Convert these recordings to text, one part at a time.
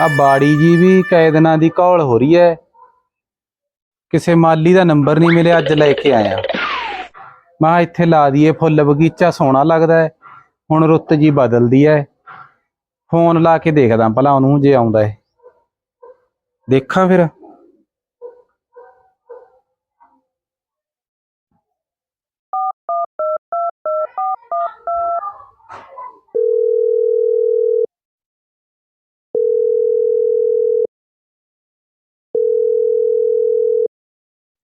ਆ ਬਾੜੀ ਜੀ ਵੀ ਕਈ ਦਿਨਾਂ ਦੀ ਕੌਲ ਹੋ ਰਹੀ ਹੈ। ਕਿਸੇ ਮਾਲੀ ਦਾ ਨੰਬਰ ਨਹੀਂ ਮਿਲਿਆ, ਅੱਜ ਲੈ ਕੇ ਆਇਆ ਮੈਂ ਕਿਹਾ ਇੱਥੇ ਲਾ ਦਈਏ ਫੁੱਲ, ਬਗੀਚਾ ਸੋਹਣਾ ਲੱਗਦਾ ਹੈ। ਹੁਣ ਰੁੱਤ ਜੀ ਬਦਲਦੀ ਹੈ। ਫੋਨ ਲਾ ਕੇ ਦੇਖਦਾ ਭਲਾ ਉਹਨੂੰ ਜੇ ਆਉਂਦਾ ਹੈ। ਦੇਖਾਂ ਫਿਰ।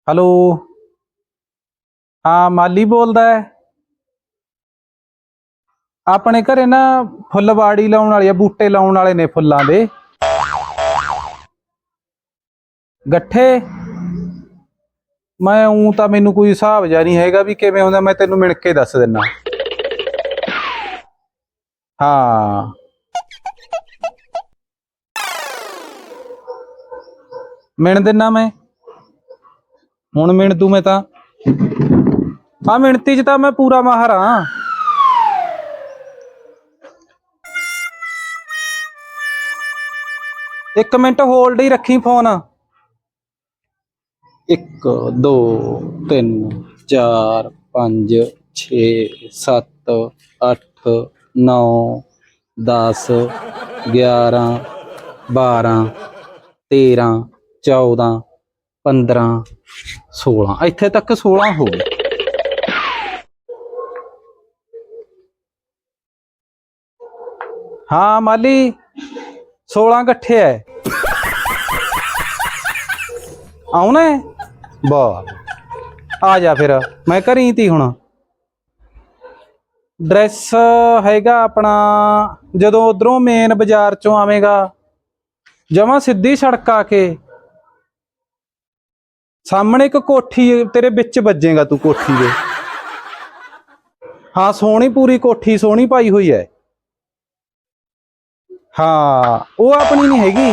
ਹੈਲੋ। ਹਾਂ, ਮਾਲੀ ਬੋਲਦਾ ਹੈ। ਆਪਣੇ ਘਰੇ ਨਾ ਫੁੱਲਵਾੜੀ ਲਾਉਣ ਵਾਲੀ ਆ, ਬੂਟੇ ਲਾਉਣ ਵਾਲੇ ਨੇ ਫੁੱਲਾਂ ਦੇ। ਗੱਠੇ। ਮੈਂ ਉਂ ਤਾਂ ਮੈਨੂੰ ਕੋਈ ਹਿਸਾਬ ਜਾ ਨਹੀਂ ਹੈਗਾ ਵੀ ਕਿਵੇਂ ਹੁੰਦਾ, ਮੈਂ ਤੈਨੂੰ ਮਿਣ ਕੇ ਦੱਸ ਦਿੰਨਾ। ਹਾਂ। ਮਿਣ ਦਿੰਨਾ ਮੈਂ। ਹੁਣ ਮਿਣ ਮੈਂ ਤਾਂ। ਆ ਮਿਣਤੀ ਚ ਤਾਂ ਮੈਂ ਪੂਰਾ ਮਾਹਰ ਹਾਂ ਇੱਕ ਮਿੰਟ ਹੋਲਡ ਹੀ ਰੱਖੀ ਫੋਨ 1 2 3 4 5 6 7 8 9 10 11 12 13 14 15 16 ਇੱਥੇ ਤੱਕ 16 ਹੋ ਗਏ। ਹਾਂ, ਮਾਲੀ 16 ਇਕੱਠੇ ਐ। ਆਉਣਾ ਹੈ? ਵਾਹ। ਆ ਜਾ ਫਿਰ, ਮੈਂ ਘਰੀ ਤੀ ਹੁਣ। ਡਰੈਸ ਹੈਗਾ ਆਪਣਾ, ਜਦੋਂ ਉਧਰੋਂ ਮੇਨ ਬਾਜ਼ਾਰ ਚੋਂ ਆਵੇਂਗਾ, ਜਮਾ ਸਿੱਧੀ ਸੜਕ ਆ ਕੇ ਸਾਹਮਣੇ ਇੱਕ ਕੋਠੀ ਤੇਰੇ ਵਿੱਚ ਵੱਜੇਗਾ ਤੂੰ ਕੋਠੀ ਦੇ। ਹਾਂ, ਸੋਹਣੀ ਪੂਰੀ ਕੋਠੀ, ਸੋਹਣੀ ਪਾਈ ਹੋਈ ਹੈ ਹਾਂ, ਉਹ ਆਪਣੀ ਨਹੀਂ ਹੈਗੀ।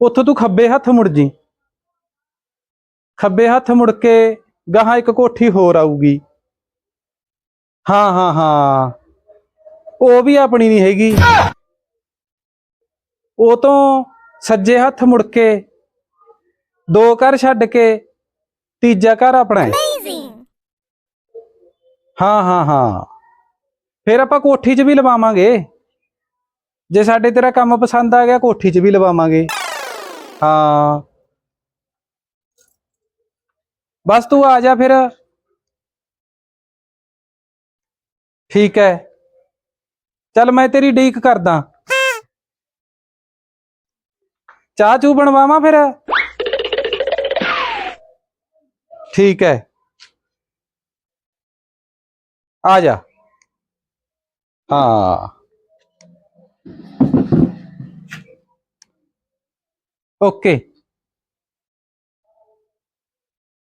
ਉੱਥੋਂ ਤੂੰ ਖੱਬੇ ਹੱਥ ਮੁੜ ਜੀ। ਖੱਬੇ ਹੱਥ ਮੁੜ ਕੇ ਗਾਹਾਂ ਇੱਕ ਕੋਠੀ ਹੋਰ ਆਊਗੀ। ਹਾਂ ਹਾਂ ਹਾਂ। ਉਹ ਵੀ ਆਪਣੀ ਨਹੀਂ ਹੈਗੀ। ਉਹ ਤੋਂ ਸੱਜੇ ਹੱਥ ਮੁੜ ਕੇ ਦੋ ਘਰ ਛੱਡ ਕੇ ਤੀਜਾ ਘਰ ਆਪਣਾ ਹੈ। ਹਾਂ ਹਾਂ ਹਾਂ। ਫਿਰ ਆਪਾਂ ਕੋਠੀ 'ਚ ਵੀ ਲਵਾਵਾਂਗੇ। ਜੇ ਸਾਡੇ ਤੇਰਾ ਕੰਮ ਪਸੰਦ ਆ ਗਿਆ ਕੋਠੀ 'ਚ ਵੀ ਲਵਾਵਾਂਗੇ। ਹਾਂ। ਬਸ ਤੂੰ ਆ ਜਾ ਫਿਰ। ਠੀਕ ਹੈ। ਚੱਲ ਮੈਂ ਤੇਰੀ ਡੀਕ ਕਰਦਾ। ਚਾਹ ਚੂ ਬਣਵਾਵਾਂ ਫਿਰ? ਠੀਕ ਹੈ। ਆ ਜਾ। ਹਾਂ। ਓਕੇ।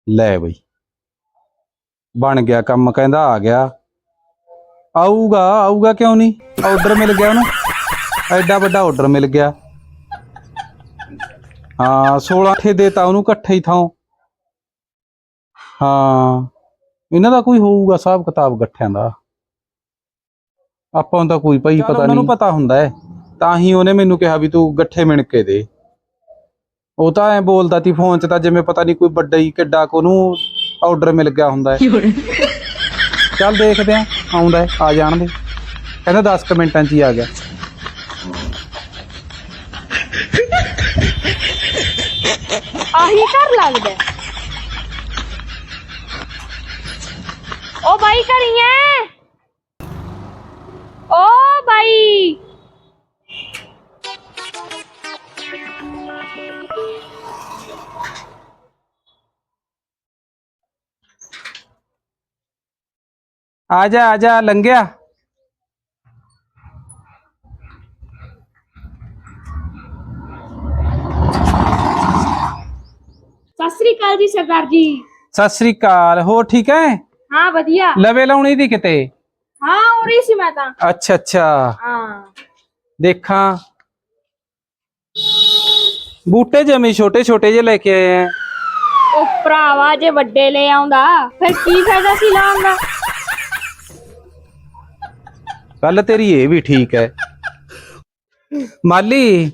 ਲੈ ਬਈ। ਬਣ ਗਿਆ ਕੰਮ, ਕਹਿੰਦਾ ਆ ਗਿਆ। ਆਊਗਾ ਆਊਗਾ ਕਿਉਂ ਨਹੀਂ? ਆਰਡਰ ਮਿਲ ਗਿਆ ਉਹਨੂੰ। ਐਡਾ ਵੱਡਾ ਆਰਡਰ ਮਿਲ ਗਿਆ। ਹਾਂ 16 ਠੇ ਦੇਤਾ ਉਹਨੂੰ ਇਕੱਠੇ ਹੀ ਥਾਂ। ਹਾਂ। ਇਹਨਾਂ ਦਾ ਕੋਈ ਹੋਊਗਾ ਹਿਸਾਬ ਕਿਤਾਬ ਗੱਠਿਆਂ ਦਾ। ਆਪਾਂ ਨੂੰ ਤਾਂ ਕੋਈ ਭਾਈ ਪਤਾ ਨਹੀਂ। ਉਹਨੂੰ ਪਤਾ ਹੁੰਦਾ ਹੈ। ਤਾਂ ਹੀ ਉਹਨੇ ਮੈਨੂੰ ਕਿਹਾ ਵੀ ਤੂੰ ਗੱਠੇ ਮਿਣ ਕੇ ਦੇ। ਉਹ ਤਾਂ ਐ ਬੋਲਦਾ ਤੀ ਫੋਨ 'ਚ ਤਾਂ ਜਿਵੇਂ ਪਤਾ ਨਹੀਂ ਕੋਈ ਵੱਡਾ ਹੀ ਕਿੱਡਾ ਕੋ ਨੂੰ ਆਰਡਰ ਮਿਲ ਗਿਆ ਹੁੰਦਾ ਹੈ। ਚੱਲ ਦੇਖਦੇ ਆ ਆਉਂਦਾ ਹੈ ਆ ਜਾਣ ਦੇ। ਕਹਿੰਦਾ 10 ਕੁ ਮਿੰਟਾਂ 'ਚ ਹੀ ਆ ਗਿਆ। ਆਹੀ ਘਰ ਲੱਗਦਾ ਹੈ। ਓ ਬਾਈ ਘਰੀ ਐ ਓ ਬਾਈ ਆ ਜਾ ਆ ਜਾ ਲੰਘਿਆ ਸਤਿ ਸ੍ਰੀ ਅਕਾਲ ਜੀ ਸਰਦਾਰ ਜੀ ਸਤਿ ਸ੍ਰੀ ਅਕਾਲ ਹੋਰ ਠੀਕ ਹੈ ਹਾਂ ਵਧੀਆ। ਲਵੇ ਲਾਉਣੀ ਦੀ ਕਿਤੇ? ਹਾਂ ਰਹੀ ਸੀ ਮੈਂ ਤਾਂ। ਅੱਛਾ ਅੱਛਾ। ਹਾਂ। ਦੇਖਾਂ। ਬੂਟੇ ਜਮੀ ਛੋਟੇ ਛੋਟੇ ਜਿਹੇ ਲੈ ਕੇ ਆਏ ਆ। ਉਹ ਭਰਾਵਾ ਜੇ ਵੱਡੇ ਲੈ ਆਉਂਦਾ ਫਿਰ ਕੀ ਫਾਇਦਾ ਸੀ ਲਾਉਣ ਦਾ? ਗੱਲ ਤੇਰੀ ਇਹ ਵੀ ਠੀਕ ਹੈ। ਮਾਲੀ।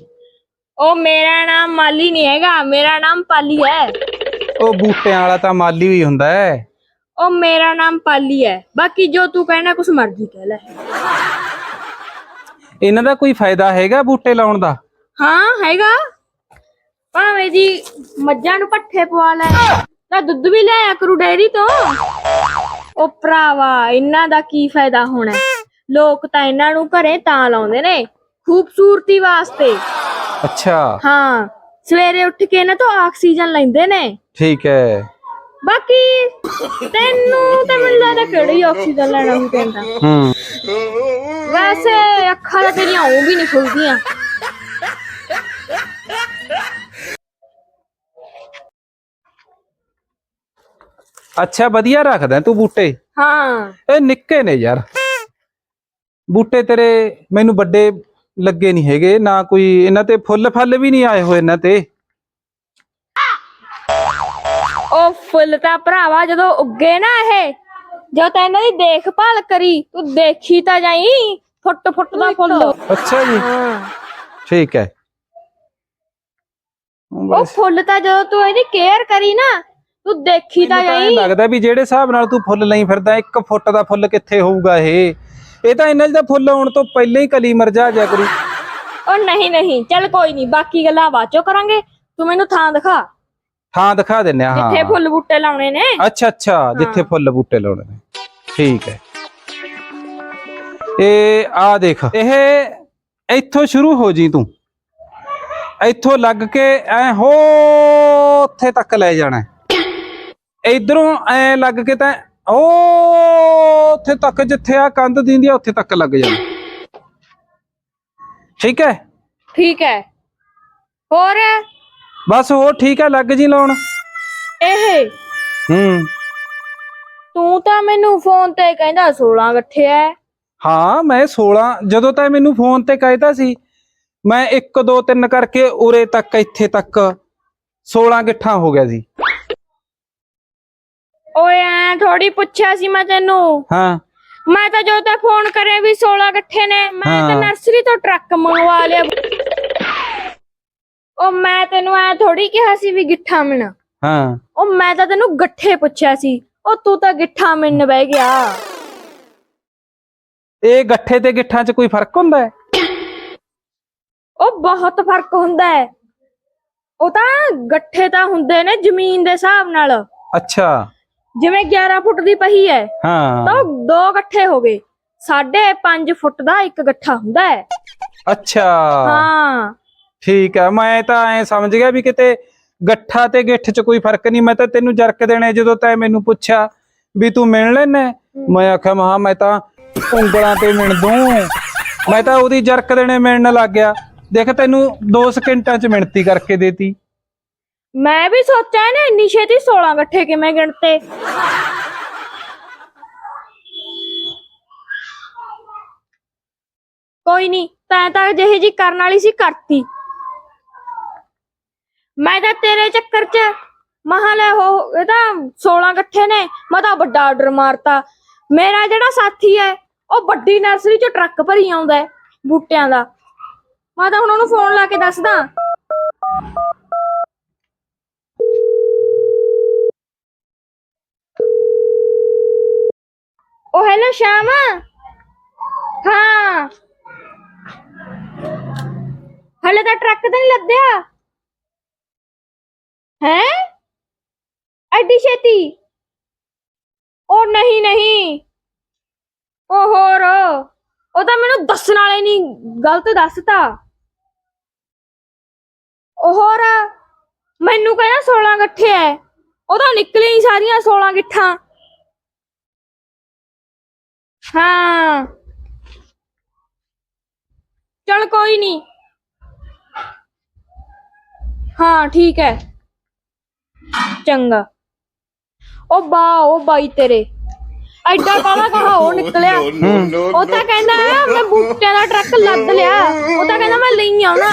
ਉਹ ਮੇਰਾ ਨਾਮ ਮਾਲੀ ਨਹੀਂ ਹੈਗਾ ਮੇਰਾ ਨਾਮ ਪਾਲੀ ਹੈ। ਉਹ ਬੂਟਿਆਂ ਵਾਲਾ ਤਾਂ ਮਾਲੀ ਵੀ ਹੁੰਦਾ ਹੈ। ਉਹ ਮੇਰਾ ਨਾਮ ਪਾਲੀ ਹੈ। ਬਾਕੀ ਜੋ ਤੂੰ ਕਹਿਣਾ ਕੁਛ ਮਰਜ਼ੀ ਕਹਿ ਲੈ। ਇਹਨਾਂ ਦਾ ਕੋਈ ਫਾਇਦਾ ਹੈਗਾ ਬੂਟੇ ਲਾਉਣ ਦਾ? ਹਾਂ ਹੈਗਾ। ਭਾਵੇਂ ਜੀ ਮੱਝਾਂ ਨੂੰ ਪੱਠੇ ਪਵਾ ਲੈ ਤਾਂ ਦੁੱਧ ਵੀ ਲਿਆਇਆ ਕਰੂ ਡੈਰੀ ਤੋਂ। ਉਹ ਭਰਾਵਾ ਇਹਨਾਂ ਦਾ ਕੀ ਫਾਇਦਾ ਹੋਣਾ? ਲੋਕ ਤਾਂ ਇਹਨਾਂ ਨੂੰ ਘਰੇ ਤਾਂ ਲਾਉਂਦੇ ਨੇ ਖੂਬਸੂਰਤੀ ਵਾਸਤੇ। ਅੱਛਾ। ਹਾਂ ਸਵੇਰੇ ਉੱਠ ਕੇ ਇਹਨਾਂ ਤੋਂ ਆਕਸੀਜਨ ਲੈਂਦੇ ਨੇ। ਠੀਕ ਹੈ। ਬਾਕੀ ਤੈਨੂੰ ਤਾਂ ਮੈਨੂੰ ਲੱਗਦਾ ਕਿਹੜੀ ਆਕਸੀਜਨ ਲੈਣਾ ਵੀ ਪੈਂਦਾ ਹੂੰ ਵੈਸੇ ਅੱਖਾਂ ਤਾਂ ਤੇਰੀਆਂ ਉਹ ਵੀ ਨਹੀਂ ਖੁੱਲਦੀਆਂ ਅੱਛਾ ਵਧੀਆ ਰੱਖਦਾ ਤੂੰ ਬੂਟੇ ਹਾਂ ਇਹ ਨਿੱਕੇ ਨੇ ਯਾਰ ਬੂਟੇ ਤੇਰੇ ਮੈਨੂੰ ਵੱਡੇ ਲੱਗੇ ਨਹੀਂ ਹੈਗੇ ਨਾ ਕੋਈ ਇਹਨਾਂ ਤੇ ਫੁੱਲ ਫੱਲ ਵੀ ਨਹੀਂ ਆਏ ਹੋਏ ਇਹਨਾਂ ਤੇ ਉਹ ਫੁੱਲ ਤਾਂ ਭਰਾਵਾ ਜਦੋਂ ਉੱਗੇ ਨਾ ਇਹ ਜਦੋਂ ਤਾਂ ਇਹਨਾਂ ਦੀ ਦੇਖਭਾਲ ਕਰੀ ਤੂੰ ਦੇਖੀ ਤਾਂ ਜਾਈ ਫੁੱਟ ਫੁੱਟ ਦਾ ਫੁੱਲ। ਅੱਛਾ ਜੀ। ਠੀਕ ਹੈ। ਉਹ ਫੁੱਲ ਤਾਂ ਜਦੋਂ ਤੂੰ ਇਹਦੀ ਕੇਅਰ ਕਰੀ ਨਾ ਤੂੰ ਦੇਖੀ ਤਾਂ ਜਾਈ। ਲੱਗਦਾ ਵੀ ਜਿਹੜੇ ਹਿਸਾਬ ਨਾਲ ਤੂੰ ਫੁੱਲ ਲਈ ਫਿਰਦਾ ਇੱਕ ਫੁੱਟ ਦਾ ਫੁੱਲ ਕਿੱਥੇ ਹੋਊਗਾ ਇਹ? ਇਹ ਤਾਂ ਇਹਨਾਂ ਜਿਹਦਾ ਫੁੱਲ ਆਉਣ ਤੋਂ ਪਹਿਲਾਂ ਹੀ ਕਲੀ ਮਰਜਾ ਜਾ ਕਰੂ। ਉਹ ਨਹੀਂ ਨਹੀਂ ਚੱਲ ਕੋਈ ਨਹੀਂ ਬਾਕੀ ਗੱਲਾਂ ਬਾਅਦ ਚੋਂ ਕਰਾਂਗੇ। ਤੂੰ ਮੈਨੂੰ ਥਾਂ ਦਿਖਾ। ਹਾਂ ਦਿਖਾ ਦਿੰਨੇ ਆ ਜਿੱਥੇ ਹਾਂ। ਫੁੱਲ ਬੂਟੇ ਲਾਉਣੇ ਨੇ। ਅੱਛਾ ਅੱਛਾ ਜਿੱਥੇ ਫੁੱਲ ਬੂਟੇ ਲਾਉਣੇ ਨੇ। ਠੀਕ ਹੈ। ਇਹ ਆ ਦੇਖ ਇਹ ਇੱਥੋਂ ਸ਼ੁਰੂ ਹੋ ਜੀ ਤੂੰ। ਇੱਥੋਂ ਲੱਗ ਕੇ ਐ ਹੋ ਉੱਥੇ ਤੱਕ ਲੈ ਜਾਣਾ। ਇਧਰੋਂ ਐ ਲੱਗ ਕੇ ਤਾਂ ਉਹ ਉੱਥੇ ਤੱਕ ਜਿੱਥੇ ਆ ਕੰਧ ਦਿੰਦੀ ਆ ਉੱਥੇ ਤੱਕ ਲੱਗ ਜਾਣਾ। ਠੀਕ ਹੈ। ਠੀਕ ਹੈ। ਹੋਰ? ਬਸ ਉਹ ਠੀਕ ਹੈ ਲੱਗ ਜੀ ਲਾਉਣ। ਇਹ ਹੂੰ। ਤੂੰ ਤਾਂ ਮੈਨੂੰ ਫੋਨ ਤੇ ਕਹਿੰਦਾ 16 ਗੱਠੇ ਐ ਹਾਂ ਮੈਂ 16 ਜਦੋਂ ਤਾਂ ਮੈਨੂੰ ਫੋਨ ਤੇ ਕਹਿਤਾ ਸੀ ਮੈਂ 1 2 3 ਕਰਕੇ ਉਰੇ ਤੱਕ ਇੱਥੇ ਤੱਕ 16 ਗਿੱਠਾਂ ਹੋ ਗਿਆ ਸੀ। ਓਏ ਐ ਥੋੜੀ ਪੁੱਛਿਆ ਸੀ ਮੈਂ ਤੈਨੂੰ। ਹਾਂ। ਮੈਂ ਤਾਂ ਜੋ ਤੇ ਫੋਨ ਕਰਿਆ ਵੀ 16 ਗੱਠੇ ਨੇ ਮੈਂ ਤਾਂ ਹਾਂ। ਨਰਸਰੀ ਤੋਂ ਟਰੱਕ ਮੰਗਵਾ ਲਿਆ। ਉਹ ਮੈਂ ਤੈਨੂੰ ਐ ਥੋੜੀ ਕਿਹਾ ਸੀ ਵੀ ਗਿੱਠਾ ਮਿਣ। ਹਾਂ। ਉਹ ਮੈਂ ਤਾਂ ਤੈਨੂੰ ਗੱਠੇ ਪੁੱਛਿਆ ਸੀ। ਉਹ ਤੂੰ ਤਾਂ ਗਿੱਠਾ ਮਿਣ ਬਹਿ ਗਿਆ। ਇਹ ਗੱਠੇ ਤੇ ਗਿੱਠਾਂ 'ਚ ਕੋਈ ਫ਼ਰਕ ਹੁੰਦਾ ਹੈ? ਉਹ ਬਹੁਤ ਫ਼ਰਕ ਹੁੰਦਾ ਹੈ। ਉਹ ਤਾਂ ਗੱਠੇ ਤਾਂ ਹੁੰਦੇ ਨੇ ਜ਼ਮੀਨ ਦੇ ਹਿਸਾਬ ਨਾਲ। ਅੱਛਾ। ਜਿਵੇਂ 11 ਫੁੱਟ ਦੀ ਪਹੀ ਹੈ ਤਾਂ ਹਾਂ ਉਹ ਦੋ ਗੱਠੇ ਹੋ ਗਏ। ਸਾਢੇ 5 ਫੁੱਟ ਦਾ ਇੱਕ ਗੱਠਾ ਹੁੰਦਾ ਹੈ। ਅੱਛਾ। ਹਾਂ। ਠੀਕ ਹੈ ਮੈਂ ਤਾਂ ਐ ਸਮਝ ਗਿਆ ਵੀ ਕਿਤੇ ਗੱਠਾ ਤੇ ਗਿੱਠ 'ਚ ਕੋਈ ਫ਼ਰਕ ਨਹੀਂ ਮੈਂ ਤਾਂ ਤੈਨੂੰ ਜਰਕ ਦੇਣੇ ਜਦੋਂ ਤੈਂ ਮੈਨੂੰ ਪੁੱਛਿਆ ਵੀ ਤੂੰ ਮਿਣ ਲੈਣਾ ਮੈਂ ਆਖਿਆ ਮਹਾ ਮੈਂ ਤਾਂ ਉਂਗਲਾਂ ਤੇ ਮਿਣ ਦੂੰ ਮੈਂ ਤਾਂ ਉਹਦੀ ਜਰਕ ਦੇਣੇ ਮਿਣਨ ਲੱਗ ਗਿਆ। ਦੇਖ ਤੈਨੂੰ 2 ਸਕਿੰਟਾਂ 'ਚ ਮਿਣਤੀ ਕਰਕੇ ਦੇਤੀ। ਮੈਂ ਵੀ ਸੋਚਿਆ ਨਾ ਇੰਨੀ ਛੇਤੀ 16 ਗੱਠੇ ਕਿਵੇਂ ਗਿਣਤੇ। ਕੋਈ ਨਹੀਂ ਤੈਂ ਤਾਂ ਜਿਹੇ ਜੀ ਕਰਨ ਵਾਲੀ ਸੀ ਕਰਤੀ। ਮੈਂ ਤਾਂ ਤੇਰੇ ਚੱਕਰ 'ਚ ਮਹਾ ਲੈ ਹੋ, ਇਹ ਤਾਂ 16 ਗੱਠੇ ਨੇ, ਮੈਂ ਤਾਂ ਵੱਡਾ ਆਰਡਰ ਮਾਰਤਾ। ਮੇਰਾ ਜਿਹੜਾ ਸਾਥੀ ਹੈ, ਉਹ ਵੱਡੀ ਨਰਸਰੀ 'ਚ ਟਰੱਕ ਭਰੀ ਆਉਂਦਾ ਹੈ, ਬੂਟਿਆਂ ਦਾ। ਮੈਂ ਤਾਂ ਹੁਣ ਉਹਨੂੰ ਫੋਨ ਲਾ ਕੇ ਦੱਸਦਾ। ਉਹ ਹੈਲੋ ਸ਼ਾਮ। ਹਾਂ। ਹਲੇ ਤਾਂ ਟਰੱਕ ਤਾਂ ਨਹੀਂ ਲੱਦਿਆ। ਹੈ? ਐਡੀ ਛੇਤੀ? ਉਹ ਨਹੀਂ ਨਹੀਂ। ਉਹ ਹੋਰ। ਉਹ ਤਾਂ ਮੈਨੂੰ ਦੱਸਣ ਵਾਲੇ ਨਹੀਂ, ਗਲਤ ਦੱਸਤਾ। ਉਹ ਹੋਰ, ਮੈਨੂੰ ਕਹਿੰਦਾ 16 ਗੱਠੇ ਐ। ਉਹ ਤਾਂ ਨਿਕਲੇ ਹੀ ਸਾਰੀਆਂ 16 ਗਿੱਠਾਂ। ਹਾਂ। ਚਲ ਕੋਈ ਨਹੀਂ। ਹਾਂ, ਠੀਕ ਹੈ ਚੰਗਾ। ਉਹ ਬਾ ਉਹ ਬਾਈ ਤੇਰੇ। ਐਡਾ ਕਾਲਾ ਕਹਾ ਉਹ ਨਿਕਲਿਆ? ਉਹ ਤਾਂ ਕਹਿੰਦਾ ਮੈਂ ਬੂਟਿਆਂ ਦਾ ਟਰੱਕ ਲੱਦ ਲਿਆ। ਉਹ ਤਾਂ ਕਹਿੰਦਾ ਮੈਂ ਲਈ ਆਉਣਾ।